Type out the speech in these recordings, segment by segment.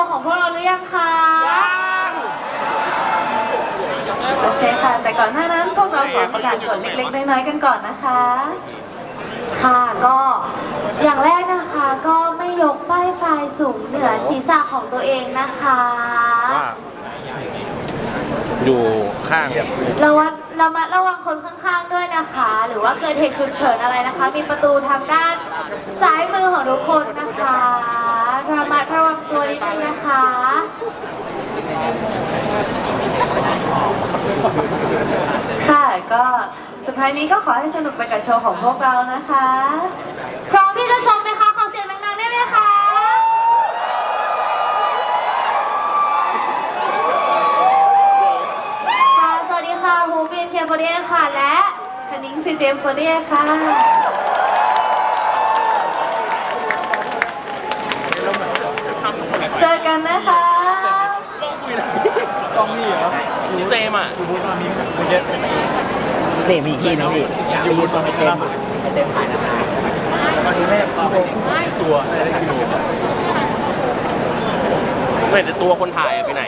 ว์ของพวกเราหรือยังคะโอเคค่ะ แต่ก่อนหน้านั้นพวกเราขอประกาศผลเล็กๆน้อยๆกันก่อนนะคะ ค่ะก็อย่างแรกนะคะก็ไม่ยกป้ายไฟสูงเหนือศีรษะของตัวเองนะคะ อยู่ข้าง ระวัดระมัดระวังคนข้างๆด้วยนะคะ หรือว่าเกิดเหตุฉุกเฉินอะไรนะคะ มีประตูทางด้านซ้ายมือของทุกคนนะคะระมัดระวังตัวนิดนึงนะคะค่ะก็สุดท้ายนี้ก็ขอให้สนุกไปกับโชว์ของพวกเรานะคะ พร้อมที่จะชมไหมคะ ขอเสียงดังๆได้ไหมคะ ค่ะ สวัสดีค่ะ ฮูบินเคฟเดียค่ะ และคณิ้งซีเจมโฟเดียค่ะเจอกันนะคะเซมอะนี่มีอีกที่นึงพี่อยู่บนตรงเต็มเต็มถ่ายนะคะตอนนี้แม่พี่โบตัวเห็นแต่ตัวคนถ่ายอะไปไหน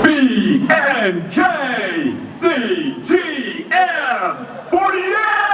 BNJCGM 48!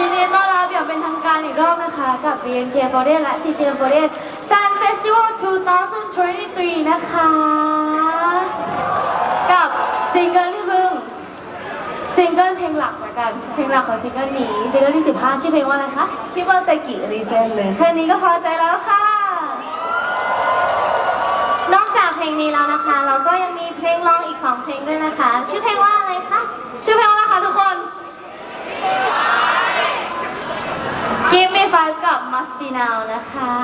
ินดีต้อนรับอย่างเป็นทางการอีกรอบนะคะ กับ BNK48 และ CGM48 Fan Festival 2023 นะคะ กับซิงเกิลที่เพิ่งซิงเกิลเพลงหลักละกัน เพลงหลักของซิงเกิลนี้ซิงเกิลที่ 15 ชื่อเพลงว่าอะไรคะคิดว่าตะกี้รีเฟรนเลยแค่นี้ก็พอใจแล้วค่ะ นอกจากเพลงนี้แล้วนะคะ เราก็ยังมีเพลงร้องอีก 2 เพลงด้วยนะคะ ชื่อเพลงว่าอะไรคะชื่อเพลงว่าอะไรคะทุกคน Give me five กับ Must be now นะคะ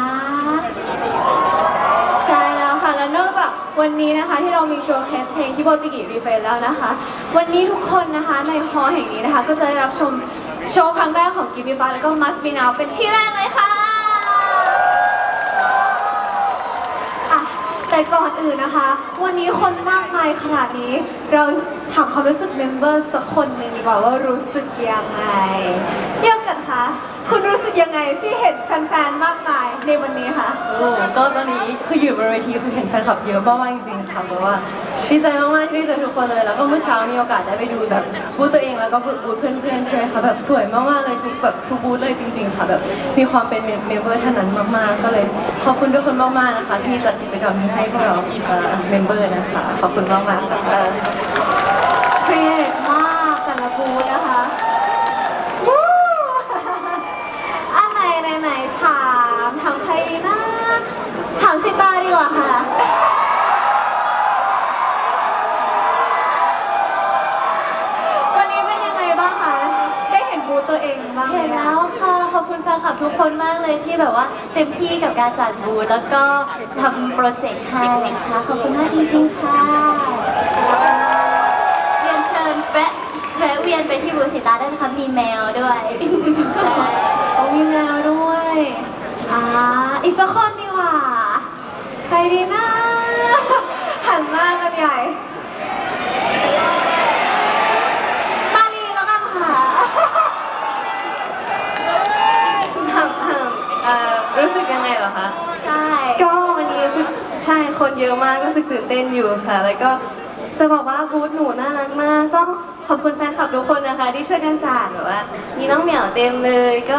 ใช่แล้วค่ะ และนอกจากวันนี้นะคะที่เรามีโชว์เคสเพลงคิโบติกิรีเฟรนแล้วนะคะ วันนี้ทุกคนนะคะในฮอลล์แห่งนี้นะคะ ก็จะได้รับชมโชว์ครั้งแรกของกิม m ีฟ้าแล้วก็ Must Be Now เป็นที่แรกเลยค่ะอะ แต่ก่อนอื่นนะคะ วันนี้คนมากมายขนาดนี้ เราถามความรู้สึกเมมเบอร์สักคนหนึ่งดีกว่าว่ารู้สึกยังไงเดี๋ยวกันคะ คุณรู้สึกยังไงที่เห็นแฟนๆ มากมายในวันนี้คะ โอ้ก็ตอนนี้คืออยู่บนเวทีคือเห็นแฟนคลับเยอะมากๆจริงๆค่ะเพราะว่าดีใจมากๆที่ได้เจอทุกคนเลย แล้วก็เมื่อเช้ามีโอกาสได้ไปดูแบบบูธตัวเองแล้วก็บูธเพื่อนๆใช่ไหมคะแบบสวยมากๆเลยทุกแบบทุกบูธเลยจริง ๆ ค่ะแบบมีความเป็นเมมเบอร์ท่านนั้นมากๆ ก็เลยขอบคุณทุกคนมากๆนะคะที่จัดกิจกรรมนี้ให้พวกเราเมมเบอร์นะคะขอบคุณมากๆค่ะครีเอทมากแต่ละบูธนะคะวู้ อันไหนไหนไหนถามถามใครดีนะถามสิตาดีกว่าค่ะ วันนี้เป็นยังไงบ้างคะ ได้เห็นบูธตัวเองบ้างไหม เห็นแล้วค่ะ ขอบคุณแฟนคลับทุกคนมากเลยที่แบบว่า เต็มที่กับการจัดบูธแล้วก็ทำโปรเจกต์ให้นะคะขอบคุณมากจริง ๆ ค่ะเรียนเชิญแวะแวะเวียนไปที่บูธสิตาได้นะคะมีแมวด้วยโอ้มีแมวด้วยอ่าอีกสักคนดีกว่า ใครดีนะ หันหน้ากันใหญ่ มาลีแล้วกันค่ะ ถามถามเอ่อรู้สึกยังไงเหรอคะ ใช่ ก็วันนี้รู้สึกใช่คน เยอะมากรู้สึกตื่นเต้นอยู่ค่ะ แล้วก็จะบอกว่าบูธหนูน่ารักมากต้องขอบคุณแฟนคลับทุกคนนะคะ ที่ช่วยกันจัดแบบว่ามีน้องเหมียวเต็มเลย ก็